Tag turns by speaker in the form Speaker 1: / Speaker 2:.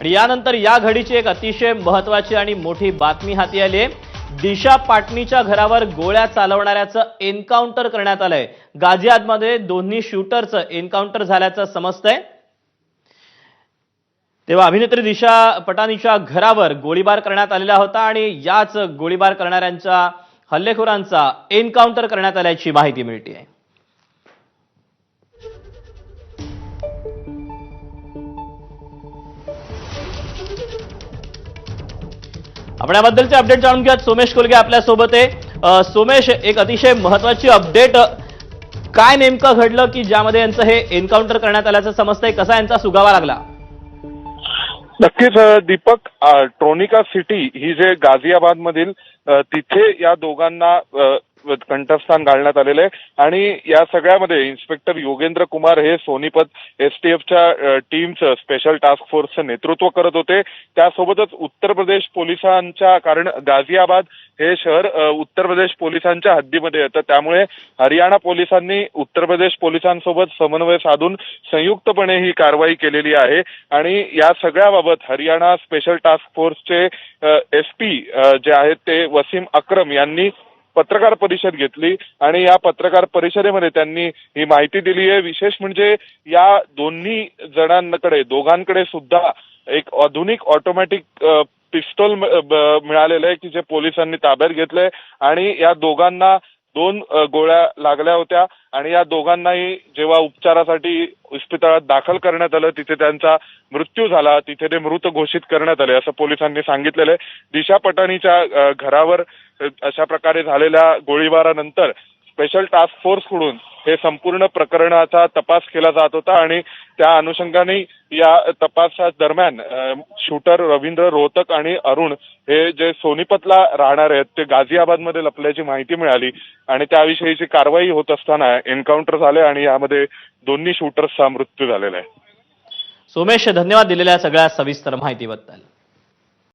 Speaker 1: आणि यानंतर या घडीची एक अतिशय महत्वाची आणि मोठी बातमी हाती आली आहे. दिशा पाटणीच्या घरावर गोळ्या चालवणाऱ्याचं एन्काउंटर करण्यात आलंय. गाझियाबादमध्ये दोन्ही शूटरचं एन्काउंटर झाल्याचं समजतंय. तेव्हा अभिनेत्री दिशा पटानीच्या घरावर गोळीबार करण्यात आलेला होता आणि याच गोळीबार करणाऱ्यांच्या हल्लेखोरांचा एन्काउंटर करण्यात आल्याची माहिती मिळते आपण याबद्दलचे अपडेट जाणून घेऊयात. सोमेश कोलगे आपल्यासोबत आहे. सोमेश एक अतिशय महत्वाची अपडेट काय नेमकं घडलं की ज्यामध्ये यांचं हे एन्काउंटर करण्यात आल्याचं समजतंय? कसा यांचा सुगावा लागला?
Speaker 2: नक्कीच दीपक ट्रोनिका सिटी ही जे गाझियाबाद मधील तिथे या दोघांना कंठस्थान घालण्यात आलेलं आहे. आणि या सगळ्यामध्ये इन्स्पेक्टर योगेंद्र कुमार हे सोनीपत एसटीएफच्या टीमचं स्पेशल टास्क फोर्सचं नेतृत्व करत होते. त्यासोबतच उत्तर प्रदेश पोलिसांच्या कारण गाझियाबाद हे शहर उत्तर प्रदेश पोलिसांच्या हद्दीमध्ये येतं. त्यामुळे हरियाणा पोलिसांनी उत्तर प्रदेश पोलिसांसोबत समन्वय साधून संयुक्तपणे ही कारवाई केलेली आहे. आणि या सगळ्याबाबत हरियाणा स्पेशल टास्क फोर्सचे एस पी जे आहेत ते वसीम अक्रम यांनी पत्रकार परिषद घेतली आणि या पत्रकार परिषदेमध्ये त्यांनी ही माहिती दिली आहे. विशेष म्हणजे या दोन्ही जणांकडे दोघांकडे सुद्धा एक आधुनिक ऑटोमॅटिक पिस्टल मिळालेलं आहे की जे पोलिसांनी ताब्यात घेतलंय. आणि या दोघांना दोन गोळ्या लागल्या होत्या आणि या दोघांनाही जेव्हा उपचारासाठी इस्पितळात दाखल करण्यात आलं तिथे त्यांचा मृत्यू झाला तिथे ते मृत घोषित करण्यात आले असं पोलिसांनी सांगितलेलं आहे. दिशा पटाणीच्या घरावर अशा प्रकारे झालेल्या गोळीबारानंतर स्पेशल टास्क फोर्सकडून हे संपूर्ण प्रकरणाचा तपास केला जात होता आणि त्या अनुषंगाने या तपासा दरम्यान शूटर रवींद्र रोहतक आणि अरुण हे जे सोनीपतला राहणार आहेत ते गाझियाबादमध्ये लपल्याची माहिती मिळाली आणि त्याविषयीची कारवाई होत असताना एन्काउंटर झाले आणि यामध्ये दोन्ही शूटर्सचा मृत्यू झालेला आहे.
Speaker 1: सोमेश धन्यवाद दिलेल्या सगळ्या सविस्तर माहितीबद्दल.